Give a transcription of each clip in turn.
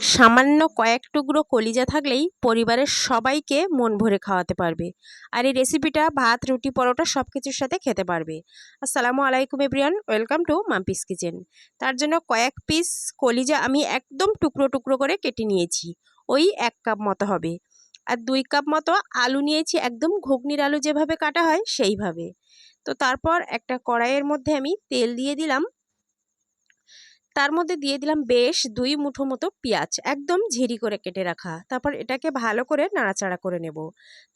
সামান্য কয়েক টুকরো কলিজা থাকলেই পরিবারের সবাইকে মন ভরে খাওয়াতে পারবে। আর এই রেসিপিটা ভাত, রুটি, পরোটা সব কিছুর সাথে খেতে পারবে। আসসালামু আলাইকুম everyone welcome to Mampi's kitchen তার জন্য কয়েক পিস কলিজা আমি একদম টুকরো টুকরো করে কেটে নিয়েছি। ওই এক কাপ মতো হবে। আর দুই কাপ মতো আলু নিয়েছি, একদম ঘুগনির আলু যেভাবে কাটা হয় সেইভাবে। তো তারপর একটা কড়াইয়ের মধ্যে আমি তেল দিয়ে দিলাম। তার মধ্যে দিয়ে দিলাম বেশ দুই মুঠো মতো পেঁয়াজ, একদম ঝিরি করে কেটে রাখা। তারপর এটাকে ভালো করে নাড়াচাড়া করে নেব।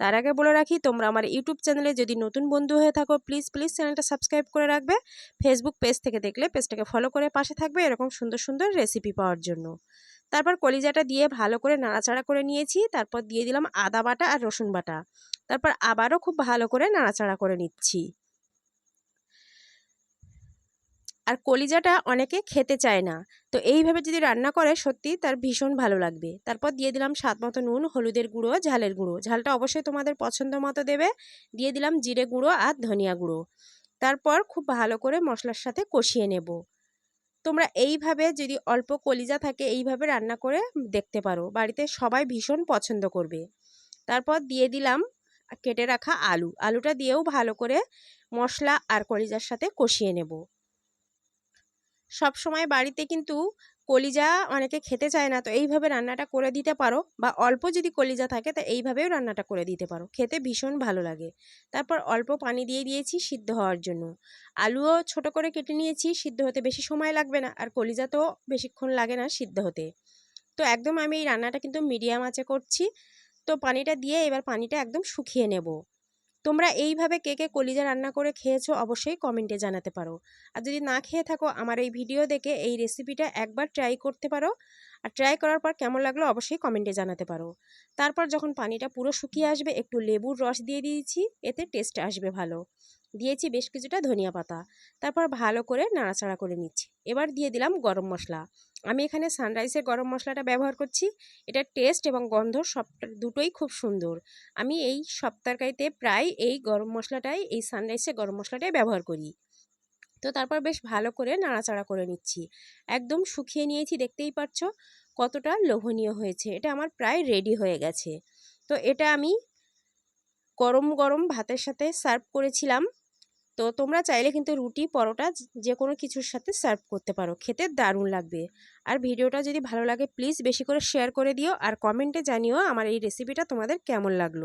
তার আগে বলে রাখি, তোমরা আমার ইউটিউব চ্যানেলে যদি নতুন বন্ধু হয়ে থাকো প্লিজ প্লিজ চ্যানেলটা সাবস্ক্রাইব করে রাখবে। ফেসবুক পেজ থেকে দেখলে পেজটাকে ফলো করে পাশে থাকবে এরকম সুন্দর সুন্দর রেসিপি পাওয়ার জন্য। তারপর কলিজাটা দিয়ে ভালো করে নাড়াচাড়া করে নিয়েছি। তারপর দিয়ে দিলাম আদা বাটা আর রসুন বাটা। তারপর আবারও খুব ভালো করে নাড়াচাড়া করে নিচ্ছি। আর কলিজাটা অনেকে খেতে চায় না। তো এইভাবে যদি রান্না করে, সত্যি তার ভীষণ ভালো লাগবে। তারপর দিয়ে দিলাম স্বাদ মতো নুন, হলুদের গুঁড়ো, ঝালের গুঁড়ো। ঝালটা অবশ্যই তোমাদের পছন্দ মতো দেবে। দিয়ে দিলাম জিরে গুঁড়ো আর ধনিয়া গুঁড়ো। তারপর খুব ভালো করে মশলার সাথে কষিয়ে নেব। তোমরা এইভাবে যদি অল্প কলিজা থাকে, এইভাবে রান্না করে দেখতে পারো। বাড়িতে সবাই ভীষণ পছন্দ করবে। তারপর দিয়ে দিলাম কেটে রাখা আলু। আলুটা দিয়েও ভালো করে মশলা আর কলিজার সাথে কষিয়ে নেব। সব সময় বাড়িতে কিন্তু কলিজা অনেকে খেতে চায় না। তো এইভাবে রান্নাটা করে দিতে পারো বা অল্প যদি কলিজা থাকে, তা এইভাবেও রান্নাটা করে দিতে পারো। খেতে ভীষণ ভালো লাগে। তারপর অল্প পানি দিয়ে দিয়েছি সিদ্ধ হওয়ার জন্য। আলুও ছোট করে কেটে নিয়েছি, সিদ্ধ হতে বেশি সময় লাগবে না। আর কলিজা তো বেশিক্ষণ লাগে না সিদ্ধ হতে। তো একদম আমি এই রান্নাটা কিন্তু মিডিয়াম আঁচে করছি। তো পানিটা দিয়ে এবার পানিটা একদম শুকিয়ে নেব। তোমরা এইভাবে কে কে কলিজা রান্না করে খেয়েছো অবশ্যই কমেন্টে জানাতে পারো। আর যদি না খেয়ে থাকো, আমার এই ভিডিও দেখে এই রেসিপিটা একবার ট্রাই করতে পারো। আর ট্রাই করার পর কেমন লাগল অবশ্যই কমেন্টে জানাতে পারো। তারপর যখন পানিটা পুরো শুকিয়ে আসবে, একটু লেবুর রস দিয়ে দিয়েছি, এতে টেস্ট আসবে ভালো। দিয়েছি বেশ কিছুটা ধনিয়া পাতা। তারপর ভালো করে নাড়াচাড়া করে নিচ্ছি। এবার দিয়ে দিলাম গরম মশলা। আমি এখানে সানরাইসের গরম মশলাটা ব্যবহার করছি। এটার টেস্ট এবং গন্ধ সব দুটোই খুব সুন্দর। আমি এই সব তরকারিতে প্রায় এই গরম মশলাটাই, এই সানরাইসের গরম মশলাটাই ব্যবহার করি। তো তারপর বেশ ভালো করে নাড়াচাড়া করে নিচ্ছি। একদম শুকিয়ে নিয়েছি, দেখতেই পাচ্ছ কতটা লোভনীয় হয়েছে। এটা আমার প্রায় রেডি হয়ে গেছে। তো এটা আমি গরম গরম ভাতের সাথে সার্ভ করেছিলাম। তো তোমরা চাইলে কিন্তু রুটি, পরোটা যে কোনো কিছুর সাথে সার্ভ করতে পারো। খেতে দারুণ লাগবে। আর ভিডিওটা যদি ভালো লাগে, প্লিজ বেশি করে শেয়ার করে দিও আর কমেন্টে জানিও আমার এই রেসিপিটা তোমাদের কেমন লাগল।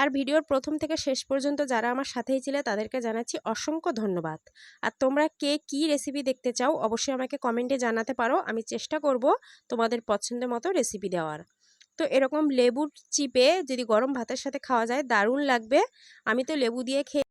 আর ভিডিওর প্রথম থেকে শেষ পর্যন্ত যারা আমার সাথেই ছিলে, তাদেরকে জানাচ্ছি অসংখ্য ধন্যবাদ। আর তোমরা কে কি রেসিপি দেখতে চাও, অবশ্যই আমাকে কমেন্টে জানাতে পারো। আমি চেষ্টা করব তোমাদের পছন্দের মতো রেসিপি দেওয়ার। তো এরকম লেবুর চিপে যদি গরম ভাতের সাথে খাওয়া যায়, দারুণ লাগবে। আমি তো লেবু দিয়ে খেয়ে